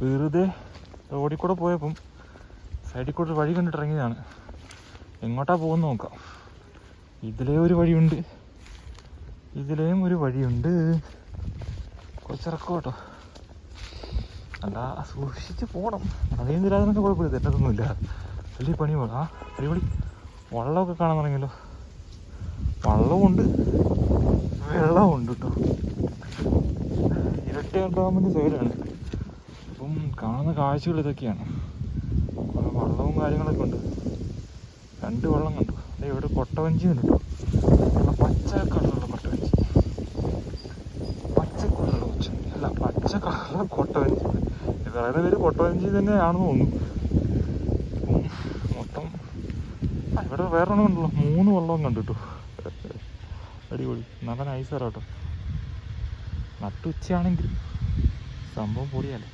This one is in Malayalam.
വെറുതെ റോഡിൽ കൂടെ പോയപ്പം സൈഡിൽ കൂടെ വഴി കണ്ടിട്ട് ഇറങ്ങിയതാണ് എങ്ങോട്ടാ പോകുന്ന നോക്കാം. ഇതിലേ ഒരു വഴിയുണ്ട്. ഇതിലേയും ഒരു വഴിയുണ്ട്. കുറച്ചിറക്കും കേട്ടോ അല്ല സൂക്ഷിച്ച് പോകണം അതേം തരാതിനൊക്കെ കുഴപ്പമില്ല. തെറ്റത്തൊന്നുമില്ല വലിയ പണി പോകണം ആ അടിപൊളി. വള്ളമൊക്കെ കാണാൻ തുടങ്ങിയല്ലോ. വള്ളമുണ്ട് ഉണ്ട് കേട്ടോ ഇരട്ടി ഡാമിന്റെ സൈഡാണ് അപ്പം കാണുന്ന കാഴ്ചകൾ ഇതൊക്കെയാണ്. കുറേ വള്ളവും കാര്യങ്ങളൊക്കെ ഉണ്ട്. രണ്ട് വള്ളം കണ്ടു. അതെ ഇവിടെ കൊട്ടവഞ്ചി നല്ല പച്ച കളറുള്ള കൊട്ടവഞ്ചി. പച്ച കളറുള്ള കൊച്ച അല്ല പച്ച കളറുള്ള കൊട്ടവഞ്ചി വേറെ പേര് കൊട്ടവഞ്ചി തന്നെയാണെന്ന് തോന്നുന്നു. മൊത്തം. ഇവിടെ വേറെ ഒന്നും ഉണ്ടല്ലോ മൂന്ന് വള്ളവും കണ്ടിട്ടു അടിപൊളി. നല്ല നൈസാണ് കേട്ടോ. നട്ടുച്ചയാണെങ്കിൽ സംഭവം പൊളിയല്ലേ